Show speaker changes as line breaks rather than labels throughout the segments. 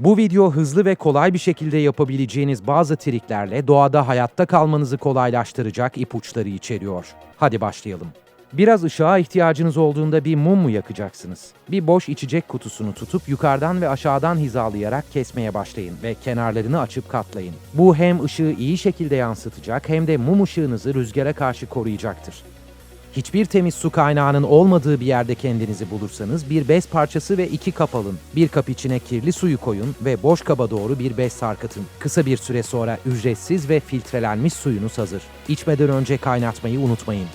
Bu video hızlı ve kolay bir şekilde yapabileceğiniz bazı triklerle doğada hayatta kalmanızı kolaylaştıracak ipuçları içeriyor. Hadi başlayalım. Biraz ışığa ihtiyacınız olduğunda bir mum mu yakacaksınız? Bir boş içecek kutusunu tutup yukarıdan ve aşağıdan hizalayarak kesmeye başlayın ve kenarlarını açıp katlayın. Bu hem ışığı iyi şekilde yansıtacak hem de mum ışığınızı rüzgara karşı koruyacaktır. Hiçbir temiz su kaynağının olmadığı bir yerde kendinizi bulursanız bir bez parçası ve iki kap alın. Bir kap içine kirli suyu koyun ve boş kaba doğru bir bez sarkıtın. Kısa bir süre sonra ücretsiz ve filtrelenmiş suyunuz hazır. İçmeden önce kaynatmayı unutmayın.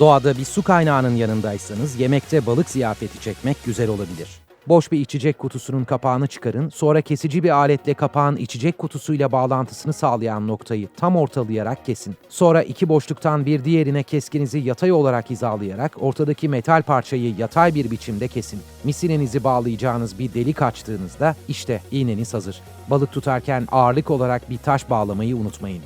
Doğada bir su kaynağının yanındaysanız yemekte balık ziyafeti çekmek güzel olabilir. Boş bir içecek kutusunun kapağını çıkarın, sonra kesici bir aletle kapağın içecek kutusuyla bağlantısını sağlayan noktayı tam ortalayarak kesin. Sonra iki boşluktan bir diğerine keskinizi yatay olarak hizalayarak ortadaki metal parçayı yatay bir biçimde kesin. Misinenizi bağlayacağınız bir delik açtığınızda işte iğneniz hazır. Balık tutarken ağırlık olarak bir taş bağlamayı unutmayın.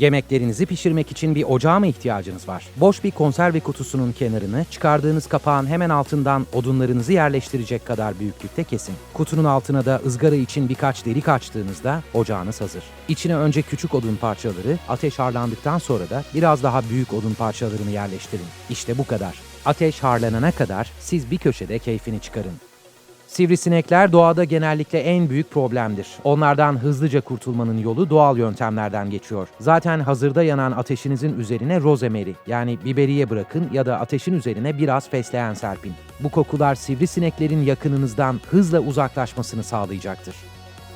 Yemeklerinizi pişirmek için bir ocağa mı ihtiyacınız var? Boş bir konserve kutusunun kenarını çıkardığınız kapağın hemen altından odunlarınızı yerleştirecek kadar büyüklükte kesin. Kutunun altına da ızgara için birkaç delik açtığınızda ocağınız hazır. İçine önce küçük odun parçaları, ateş harlandıktan sonra da biraz daha büyük odun parçalarını yerleştirin. İşte bu kadar. Ateş harlanana kadar siz bir köşede keyfini çıkarın. Sivrisinekler doğada genellikle en büyük problemdir. Onlardan hızlıca kurtulmanın yolu doğal yöntemlerden geçiyor. Zaten hazırda yanan ateşinizin üzerine rozemeri yani biberiye bırakın ya da ateşin üzerine biraz fesleğen serpin. Bu kokular sivrisineklerin yakınınızdan hızla uzaklaşmasını sağlayacaktır.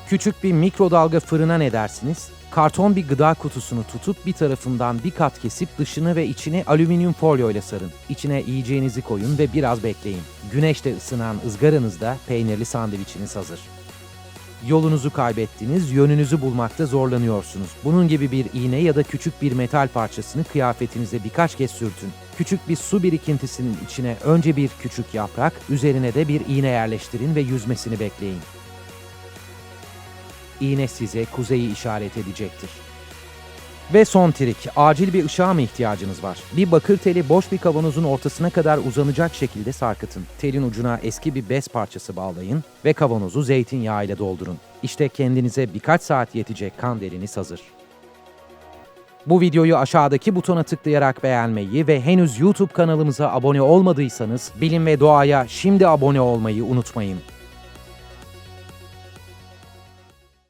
Küçük bir mikrodalga fırına ne dersiniz? Karton bir gıda kutusunu tutup bir tarafından bir kat kesip dışını ve içini alüminyum folyo ile sarın. İçine yiyeceğinizi koyun ve biraz bekleyin. Güneşte ısınan ızgaranızda peynirli sandviçiniz hazır. Yolunuzu kaybettiniz, yönünüzü bulmakta zorlanıyorsunuz. Bunun gibi bir iğne ya da küçük bir metal parçasını kıyafetinize birkaç kez sürtün. Küçük bir su birikintisinin içine önce bir küçük yaprak, üzerine de bir iğne yerleştirin ve yüzmesini bekleyin. İğne size kuzeyi işaret edecektir. Ve son trik, acil bir ışığa mı ihtiyacınız var? Bir bakır teli boş bir kavanozun ortasına kadar uzanacak şekilde sarkıtın. Telin ucuna eski bir bez parçası bağlayın ve kavanozu zeytinyağı ile doldurun. İşte kendinize birkaç saat yetecek kandiliniz hazır. Bu videoyu aşağıdaki butona tıklayarak beğenmeyi ve henüz YouTube kanalımıza abone olmadıysanız bilim ve doğaya şimdi abone olmayı unutmayın.